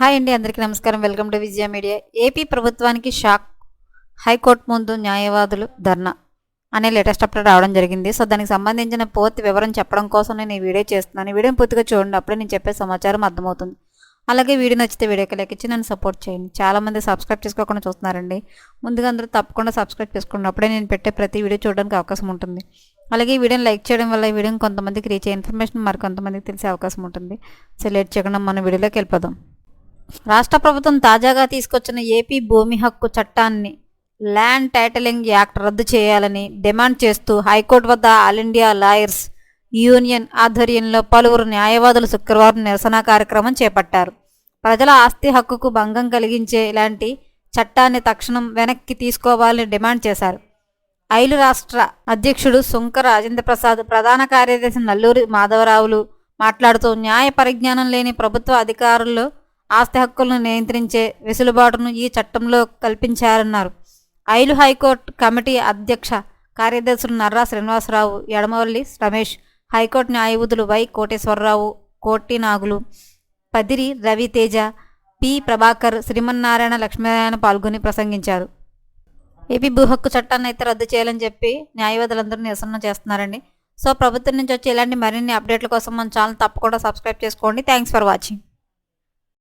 Hi అండి అందరికీ నమస్కారం. Welcome to Vijaya media. AP ప్రభుత్వానికి షాక్ హైకోర్టు ముందు న్యాయవాదులు ధర్నా అనే లేటెస్ట్ అప్డేట్ రావడం జరిగింది. సో దానికి సంబంధించిన పూర్తి వివరం చెప్పడం కోసం నేను ఈ వీడియో చేస్తున్నాను. ఈ వీడియోని పూర్తిగా చూడండి అప్పుడే నేను చెప్పే సమాచారం అర్థమవుతుంది. అలాగే వీడియో నచ్చితే వీడియోకి లెక్కించి నన్ను సపోర్ట్ చేయండి. చాలామంది సబ్స్క్రైబ్ చేసుకోకుండా చూస్తున్నారండి. ముందుగా అందరూ తప్పకుండా సబ్స్క్రైబ్ చేసుకోండి. అప్పుడే నేను పెట్టే ప్రతి వీడియో చూడడానికి అవకాశం ఉంటుంది. అలాగే ఈ వీడియోని లైక్ చేయడం వల్ల ఈ వీడియోని కొంతమందికి రీచ్ అయ్యే ఇన్ఫర్మేషన్ మరి కొంతమందికి తెలిసే అవకాశం ఉంటుంది. సో లేట్ చేయకుండా మన వీడియోలోకి వెళ్ళిపోదాం. రాష్ట్ర ప్రభుత్వం తాజాగా తీసుకొచ్చిన ఏపీ భూమి హక్కు చట్టాన్ని ల్యాండ్ టైటిలింగ్ యాక్ట్ రద్దు చేయాలని డిమాండ్ చేస్తూ హైకోర్టు వద్ద ఆల్ ఇండియా లాయర్స్ యూనియన్ ఆధ్వర్యంలో పలువురు న్యాయవాదులు శుక్రవారం నిరసన కార్యక్రమం చేపట్టారు. ప్రజల ఆస్తి హక్కుకు భంగం కలిగించే ఇలాంటి చట్టాన్ని తక్షణం వెనక్కి తీసుకోవాలని డిమాండ్ చేశారు. ఐలు రాష్ట్ర అధ్యక్షుడు సుంక రాజేంద్ర ప్రసాద్ ప్రధాన కార్యదర్శి నల్లూరి మాధవరావులు మాట్లాడుతూ న్యాయ పరిజ్ఞానం లేని ప్రభుత్వ అధికారులు ఆస్తి హక్కులను నియంత్రించే వెసులుబాటును ఈ చట్టంలో కల్పించారన్నారు. ఐలు హైకోర్టు కమిటీ అధ్యక్ష కార్యదర్శులు నర్రా శ్రీనివాసరావు ఎడమవల్లి రమేష్ హైకోర్టు న్యాయవాదులు వై కోటేశ్వరరావు కోటి నాగులు పదిరి రవితేజ పి ప్రభాకర్ శ్రీమన్నారాయణ లక్ష్మీనారాయణ పాల్గొని ప్రసంగించారు. ఏపీ భూహక్కు చట్టాన్ని అయితే రద్దు చేయాలని చెప్పి న్యాయవాదులందరూ నిరసన చేస్తున్నారండి. సో ప్రభుత్వం నుంచి వచ్చి ఇలాంటి మరిన్ని అప్డేట్ల కోసం మన ఛానల్ తప్పకుండా సబ్స్క్రైబ్ చేసుకోండి. Thanks for watching.